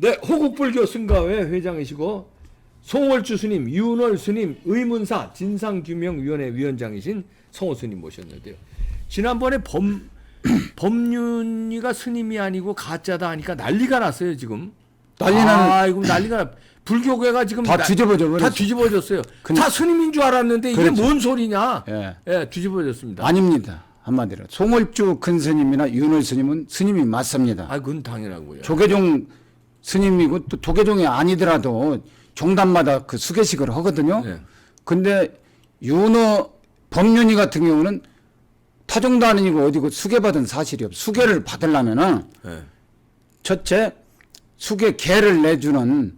네, 호국불교 승가회 회장이시고 송월주 스님, 윤월 스님, 의문사 진상규명위원회 위원장이신 성호 스님 모셨는데요. 지난번에 범 법륜이가 스님이 아니고 가짜다 하니까 난리가 났어요 지금. 난리 나는- 아, 이거 난리가 나. 불교계가 지금 다 나- 뒤집어져 다 버렸어. 뒤집어졌어요. 근- 다 스님인 줄 알았는데 이게 그렇죠. 뭔 소리냐? 예. 예, 뒤집어졌습니다. 아닙니다. 한마디로 송월주 큰 스님이나 윤월 스님은 스님이 맞습니다. 아, 그건 당연하고요. 조계종 스님이고 또 조계종이 아니더라도 종단마다 그 수계식을 하거든요. 네. 근데 윤어 법륜이 같은 경우는 타종단이고 어디고 수계받은 사실이 없어. 수계를 받으려면은 예. 첫째 수계 계를 내주는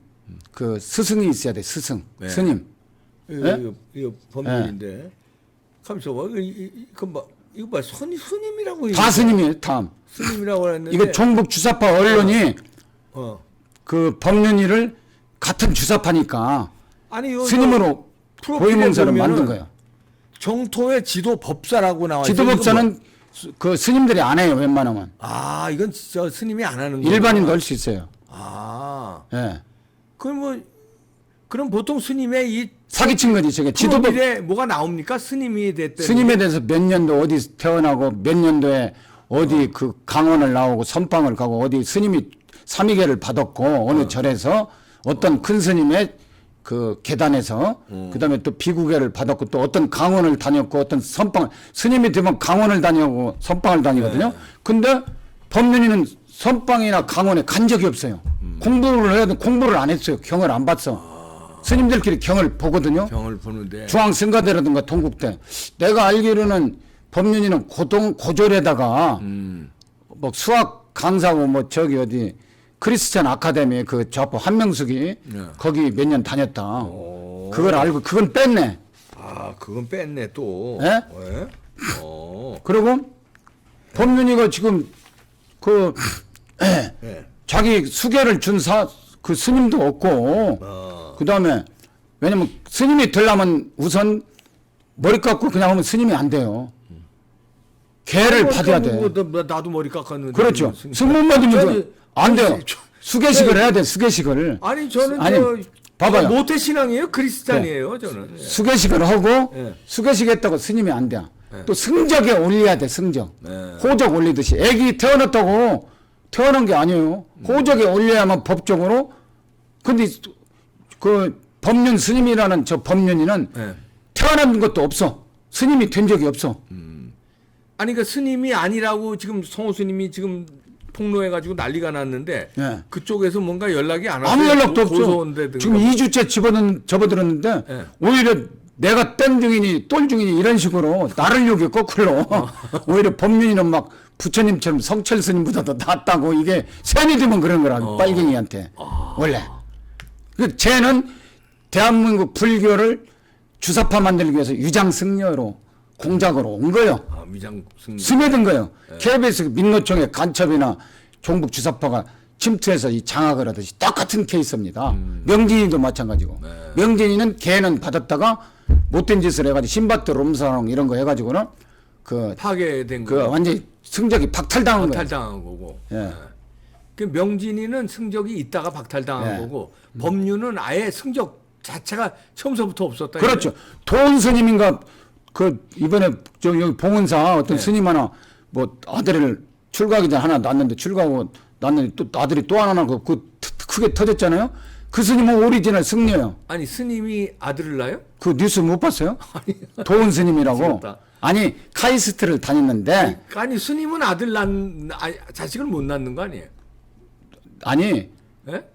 그 스승이 있어야 돼. 스승, 네. 스님. 이거, 예? 이거. 가만있어 봐. 이거, 이- 이- 이거 봐. 이거 봐. 스님, 스님이라고. 다 스님이에요. 다. 스님이라고 했는데. 이거 종북 주사파 언론이 어. 그 법륜이를 같은 주사파니까 아니, 요, 스님으로 보면은 만든 거예요. 정토의 지도 법사라고 나와 있어요. 지도법사는 그 스님들이 안 해요. 웬만하면 뭐- 아, 이건 진짜 스님이 안 하는 거예요. 일반인도 할 수 있어요. 아. 예. 그럼 뭐 그럼 보통 스님의 이 사기친 거지. 저게 지도법 지도법에 뭐가 나옵니까? 스님이 됐든 스님에 대해서 몇 년도 어디 태어나고 몇 년도에 어디 그 강원을 나오고 선방을 가고 어디 스님이 삼위계를 받았고 어느 절에서 어떤 큰 스님의 그 계단에서 그다음에 또 비구계를 받았고 또 어떤 강원을 다녔고 어떤 선방 스님이 되면 강원을 다니고 선방을 다니거든요. 근데 법륜이는 선방이나 강원에 간 적이 없어요. 공부를 해도 공부를 안 했어요. 경을 안 봤어. 스님들끼리 경을 보거든요. 병을 보는데 중앙 승가대라든가 동국대 내가 알기로는 법륜이는 고동 고졸에다가 음. 뭐 수학 강사고 뭐 저기 어디 크리스찬 아카데미 그 좌포 한명숙이 네. 거기 몇 년 다녔다. 오. 그걸 알고 그건 뺐네. 아, 그건 뺐네 또. 예? 예? 어. 그리고 법륜이가 지금 그 예. 자기 수계를 준 사 그 스님도 없고 어. 그 다음에 왜냐면 스님이 되려면 우선 머리 깎고 그냥 하면 스님이 안 돼요. 개를 받아야 돼. 뭐, 나- 나도 머리 깎았는데. 그렇죠. 승문 받으면 저기- 안 돼요. 아니, 저- 수계식을 해야 돼. 수계식을. 아니 저는 아니, 저 봐봐요. 네. 모태 신앙이에요, 크리스찬이에요, 저는. 예. 수계식을 하고 예. 수계식 했다고 스님이 안 돼. 또 승적에 올려야 돼. 승적. 네. 호적 올리듯이. 애기 태어났다고 태어난 게 아니에요. 호적에 올려야만 법적으로. 근데 그 법륜 스님이라는 저 법륜이는 예. 태어난 것도 없어. 스님이 된 적이 없어. 아니 그 스님이 아니라고 지금 성호 스님이 지금 폭로해가지고 난리가 났는데 예. 그쪽에서 뭔가 연락이 안 왔어요. 아무 연락도 없죠. 지금 2주째 집어든, 접어들었는데 예. 오히려 내가 땡 중이니 똘 중이니 이런 식으로 나를 욕해 거꾸로 어. 오히려 법륜이는 막 부처님처럼 성철 스님보다도 낫다고 이게 세이 되면 그런 거라 어. 빨갱이한테 아. 원래 그 쟤는 대한민국 불교를 주사파 만들기 위해서 유장승려로 공작으로 온 거예요. 아, 미장 승. 스며든 거예요. 네. KBS 민노총의 간첩이나 종북 주사파가 침투해서 이 장악을 하듯이 똑같은 케이스입니다. 음. 명진이도 마찬가지고. 네. 명진이는 개는 받았다가 못된 짓을 해가지고 신바트 롬사롱 이런 거 해가지고는 그, 파괴된 그 거. 완전히 성적이 박탈당한 거예요. 박탈당한 거고. 예. 그 명진이는 승적이 있다가 박탈당한 예. 거고 법륜은 아예 승적 자체가 처음서부터 없었다. 그렇죠. 도원 스님인가 그 이번에 저 여기 봉은사 어떤 네. 스님 하나 뭐 아들을 출가하기 전에 하나 낳는데 출가하고 낳는데 또 아들이 또 하나 낳고 그 트- 크게 터졌잖아요. 그 스님은 오리지널 승려요. 아니 스님이 아들을 낳아요? 그 뉴스 못 봤어요? 도원 스님이라고. 아니 카이스트를 다녔는데 아니 스님은 아들 낳는 아니, 자식을 못 낳는 거 아니에요? 아니 예?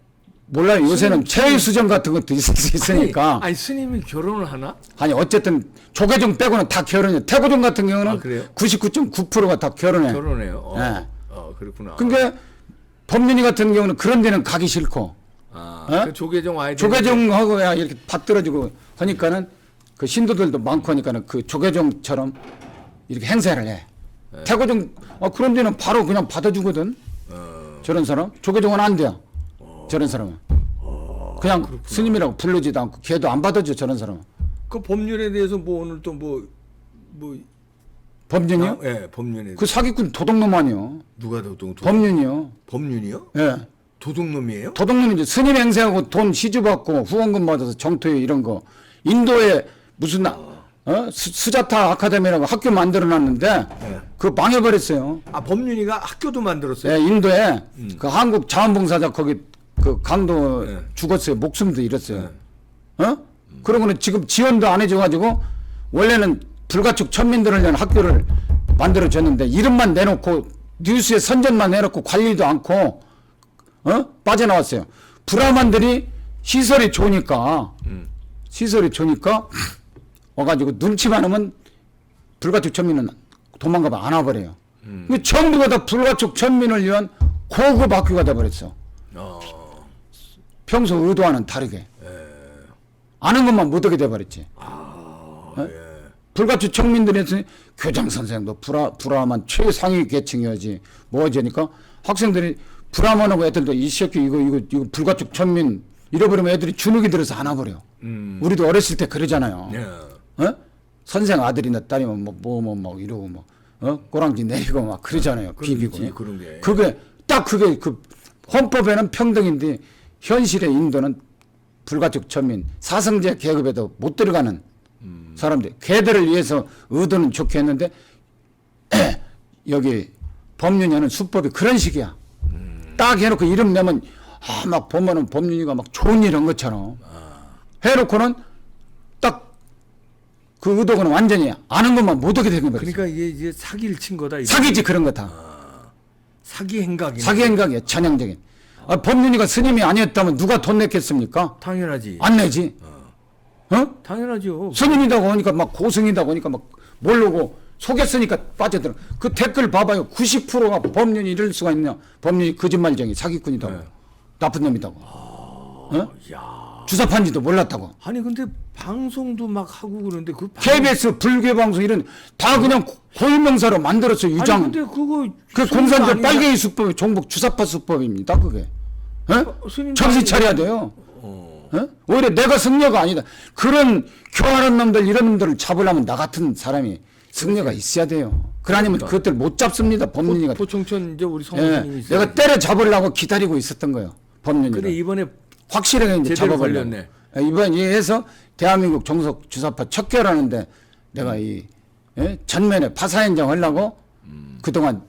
몰라요. 요새는 체외수정 같은 것도 있- 있으니까. 아니, 아니 스님이 결혼을 하나? 아니 어쨌든 조계종 빼고는 다 결혼해요. 태고종 같은 경우는 아, 그래요? 99.9%가 다 결혼해. 결혼해요. 어, 예. 어 그렇구나. 그러니까 법륜이 같은 경우는 그런 데는 가기 싫고 아, 어? 그 조계종 와야 되는데. 조계종하고 야 이렇게 받들어지고 하니까는 그 신도들도 많고 하니까는 그 조계종처럼 이렇게 행세를 해. 네. 태고종 아, 그런 데는 바로 그냥 받아주거든. 어. 저런 사람 조계종은 안 돼요. 저런 사람은 그냥 스님이라고 부르지도 않고 걔도 안 받아줘 저런 사람은. 그 법률에 대해서 뭐 오늘 또 뭐 뭐 법륜이요? 예, 법률에 그 사기꾼 도둑놈 아니요. 누가 도둑 도, 법륜이요. 법률이요? 예. 도둑놈이에요? 도둑놈이죠. 스님 행세하고 돈 시주받고 후원금 받아서 정토회 이런 거. 인도에 무슨 나- 어? 스, 스자타 아카데미라고 학교 만들어놨는데 네. 그거 망해버렸어요. 아 법륜이가 학교도 만들었어요. 예, 인도에 그 한국 자원봉사자 거기 그 강도 네. 죽었어요. 목숨도 잃었어요. 어? 그러고는 지금 지원도 안 해줘가지고 원래는 불가촉 천민들을 위한 학교를 만들어줬는데 이름만 내놓고 뉴스에 선전만 해놓고 관리도 않고 어? 빠져나왔어요. 브라만들이 시설이 좋으니까 시설이 좋으니까 와가지고 눈치만 하면 불가촉 천민은 도망가면 안 와버려요. 그 전부가 다 불가촉 천민을 위한 고급 학교가 돼버렸어. 어. 평소 의도와는 다르게. 아는 것만 못하게 돼버렸지. 아, 어? 예. 불가촉 청민들에서 교장 선생도 브라 브라만 최상위 계층이어지 뭐어지니까 학생들이 브라만하고 애들도 이 새끼 이거 이거 이거 불가촉 천민 잃어버리면 애들이 주눅이 들어서 안 와버려. 음. 우리도 어렸을 때 그러잖아요. 예. 어? 선생 아들이나 딸이면 뭐 뭐 뭐 뭐 이러고 뭐 어? 꼬랑지 내리고 막 그러잖아요. 비비고. 그런 게. 그게 딱 그게 그 헌법에는 평등인데 현실의 인도는 불가촉 천민 사성제 계급에도 못 들어가는 사람들 걔들을 위해서 의도는 좋게 했는데 여기 법률에는 수법이 그런 식이야. 딱 해놓고 이름 내면 아 막 보면은 법률이가 막 좋은 일 한 것처럼 해놓고는 딱 그 의도는 완전히 아는 것만 못하게 되는 거야. 그러니까 이게 이제 사기를 친 거다. 이거. 사기지 그런 거 다. 사기 행각이. 사기 행각이야 전형적인. 아, 법륜이가 스님이 아니었다면 누가 돈 냈겠습니까? 당연하지. 안 내지. 어? 당연하죠. 스님이라고 하니까 막 고승이라고 하니까 막 모르고 속였으니까 빠져들어. 그 댓글 봐봐요. 90%가 법륜이 이럴 수가 있냐. 법륜이 거짓말쟁이 사기꾼이다고. 네. 나쁜 놈이다고. 어? 야. 주사판지도 몰랐다고. 아니 근데 방송도 막 하고 그러는데 그 방... KBS 불교 방송 이런 다 그냥 고- 고유명사로 만들었어 유장. 아니 근데 그거 그 아니냐? 빨갱이 수법, 종북 주사파 수법입니다. 그게. 어? 스님도 정신? 차려야 돼요. 어. 어? 오히려 내가 승려가 아니다. 그런 교활한 놈들 이런 놈들을 잡으려면 나 같은 사람이 승려가 있어야 돼요. 그러니면 그것들 못 잡습니다. 법률이가. 포, 포청천 이제 우리 예, 성우님이 있어요. 내가 때려 잡으려고 기다리고 있었던 거예요. 법률이가. 그래 이번에 확실하게 이제 제대로. 걸렸네. 예, 이번에 해서 대한민국 종속 주사파 척결하는데 내가 이 예? 전면에 파사 현장 하려고 음. 그동안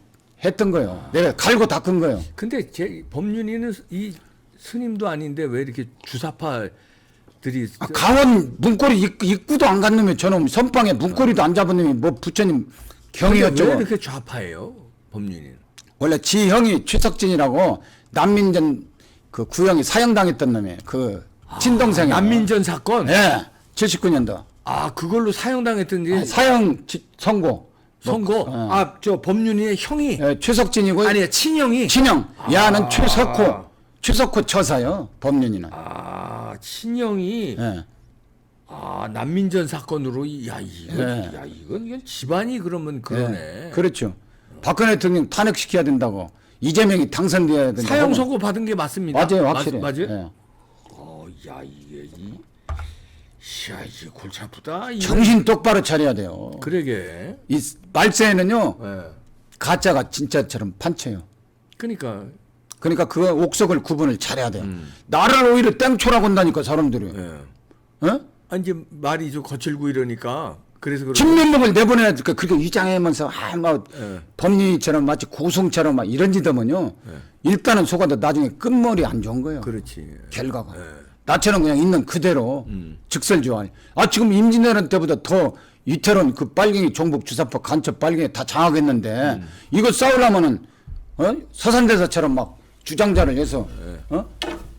했던 거예요. 내가 갈고 닦은 거예요. 근데 제 법륜이는 이 스님도 아닌데 왜 이렇게 주사파들이 아, 강원 문고리 입, 입구도 안 간 놈이 저놈 선방에 문고리도 안 잡은 놈이 뭐 부처님 근데 왜 경이었죠. 이렇게 좌파예요? 법륜이는. 원래 지 형이 최석진이라고 난민전 그 구형이 사형당했던 놈이 그 친동생이 아, 난민전 사건. 예, 79년도 아 그걸로 사형당했던 게 아, 사형 지- 선고 선고. 어. 아저 법륜이의 형이 예, 최석진이고 아니 친형이. 친형 야는 최석호 최석호 처사요 법륜이는 아 친형이 예. 아 난민전 사건으로 이- 야 이거 예. 야 이건 이건 집안이 그러면 그러네. 예, 그렇죠 박근혜 대통령 탄핵시켜야 된다고 이재명이 당선돼야 된다고 사형 선고 받은 게 맞습니다. 맞아요 확실히 맞, 맞아요. 예. 어, 야 이게 이, 야 이게 골치 아프다. 이 정신 똑바로 차려야 돼요 그러게. 이 말세는요 예. 가짜가 진짜처럼 판쳐요 그러니까 그러니까 그 옥석을 구분을 잘해야 돼요 음. 나를 오히려 땡초라고 한다니까 사람들이 예. 어? 아 이제 말이 좀 거칠고 이러니까 그래서 그런 친민록을 내보내야 될까 그렇게 위장하면서 아막 예. 법리처럼 마치 고승처럼 막 이런 짓 하면요 일단은 속아도 나중에 끝머리 안 좋은 거예요 그렇지. 결과가 예. 나처럼 그냥 있는 그대로 음. 직설주할 아 지금 임진왜란 때보다 더 이태원 그 빨갱이 종북 주사파 간첩 빨갱이 다 장악했는데 음. 이거 싸우려면은 어? 서산대사처럼 막 주장자를 해서 어?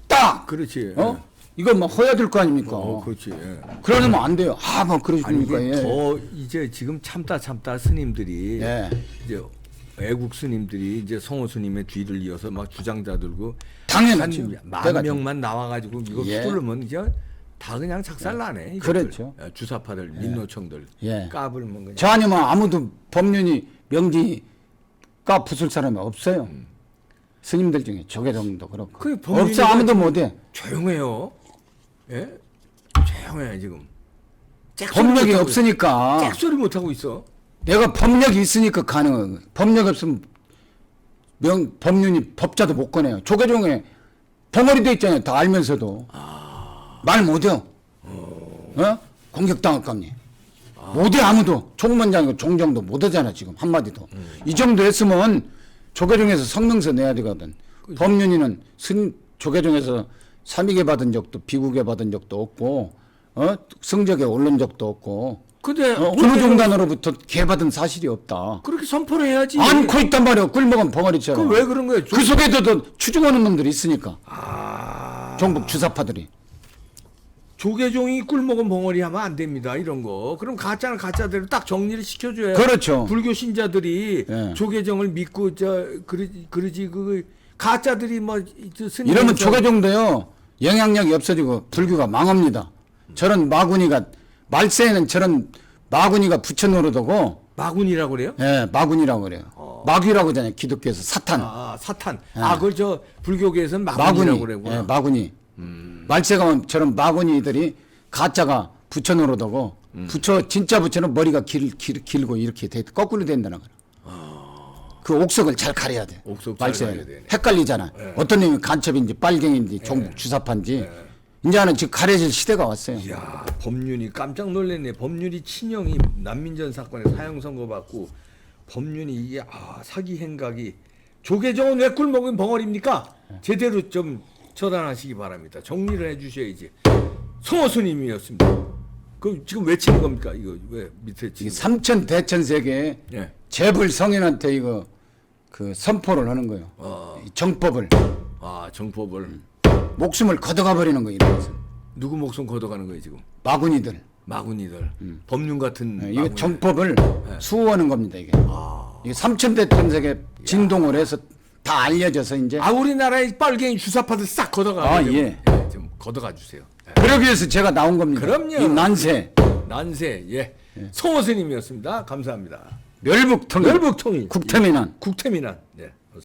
딱 그렇지. 어? 이거 막 허야 될 거 아닙니까? 어, 그렇지. 예. 그러려면 안 돼요. 아, 뭐 아니 그러십니까? 이게 예. 더 이제 지금 참다 참다 스님들이 예. 이제 애국 스님들이 이제 성호 스님의 뒤를 이어서 막 주장자 들고 당연하죠. 내가 명만 나와가지고 이거 예. 휘두르면 이제 다 그냥 작살나네. 이것들. 그렇죠. 예, 주사파들, 민노청들 예. 까불면 그냥. 저 아니면 아무도 법륜이 명지 까 부술 사람이 없어요. 스님들 중에 조계종도 그렇고 그 법륜이가 없어 아무도 못해. 조용해요. 예? 조용해 지금. 잭소리 법력이 못하고 없으니까. 잭소리 못 하고 있어. 내가 법력이 있으니까 가능한 거예요. 법력 없으면 명 법륜이 법자도 못 꺼내요. 조계종에 벙어리 돼 있잖아요. 다 알면서도 말 못해요. 어? 공격당할 겁니. 못해 아무도 총무원장이고 총장도 못하잖아 지금 한마디도. 이 정도 했으면 조계종에서 성명서 내야 되거든. 법륜이는 승 조계종에서 삼위계 받은 적도 비국에 받은 적도 없고 어 성적에 오른 적도 없고 근데 어, 어느 종단으로부터 개 받은 사실이 없다. 그렇게 선포를 해야지. 안고 있단 말이야. 꿀먹은 벙어리처럼. 그 왜 그런 거예요? 조- 그 속에도 추중하는 놈들이 있으니까. 아, 종북 주사파들이. 조계종이 꿀먹은 벙어리 하면 안 됩니다. 이런 거. 그럼 가짜는 가짜대로 딱 정리를 시켜줘야. 그렇죠. 불교 신자들이 예. 조계종을 믿고 저 그러지 그러지 그 가짜들이 뭐 스님 이러면 조계종도요. 영향력이 없어지고 불교가 망합니다. 저런 마구니가 말세에는 저런 마구니가 붙여 노릇하고 마군이라고 그래요? 예, 마군이라고 그래요. 마귀라고 하잖아요. 기독교에서 사탄. 아 사탄. 아 그걸 저 불교계에서는 마군이라고 예. 마군이. 그러구나. 예, 마군이. 말세 가면 저런 마군이들이 가짜가 붙여 노릇하고 음. 붙여 진짜 붙여는 머리가 길, 길, 길고 이렇게 돼, 거꾸로 된다는 거야. 그 옥석을 잘 가려야 돼. 아. 옥석 잘 말세 가려야 되네. 예. 헷갈리잖아. 어떤 놈이 간첩인지 빨갱인지 종북 주사파인지 이제는 지금 가려질 시대가 왔어요. 이야 법륜이 깜짝 놀랐네. 법륜이 친형이 난민전 사건에 사형 선고받고 법륜이 이게 아 사기 행각이 조계종은 왜 꿀 먹은 벙어리입니까? 제대로 좀 처단하시기 바랍니다. 정리를 해주셔야지. 성호스님이었습니다. 그 지금 외치는 겁니까? 이거 왜 밑에 지금? 삼천 대천 세계에 예. 재벌 성인한테 이거 그 선포를 하는 거예요. 어. 이 정법을 아 정법을 목숨을 걷어가 버리는 거 이런 것은 누구 목숨 걷어가는 거예요 지금? 마군이들. 마군이들 법륜 같은 예, 이거 마군이들. 정법을 수호하는 겁니다 이게. 아. 이게 삼천 대천 세계 진동을 해서 다 알려져서 이제 아 우리나라의 빨갱이 주사파들 싹 걷어가. 아, 예. 좀 걷어가 주세요. 예. 그러기 위해서 제가 나온 겁니다. 그럼요. 이 난세 난세 예. 송호 스님이었습니다. 감사합니다. 멸북통일 멸북통일 국태민안 국태민안 예.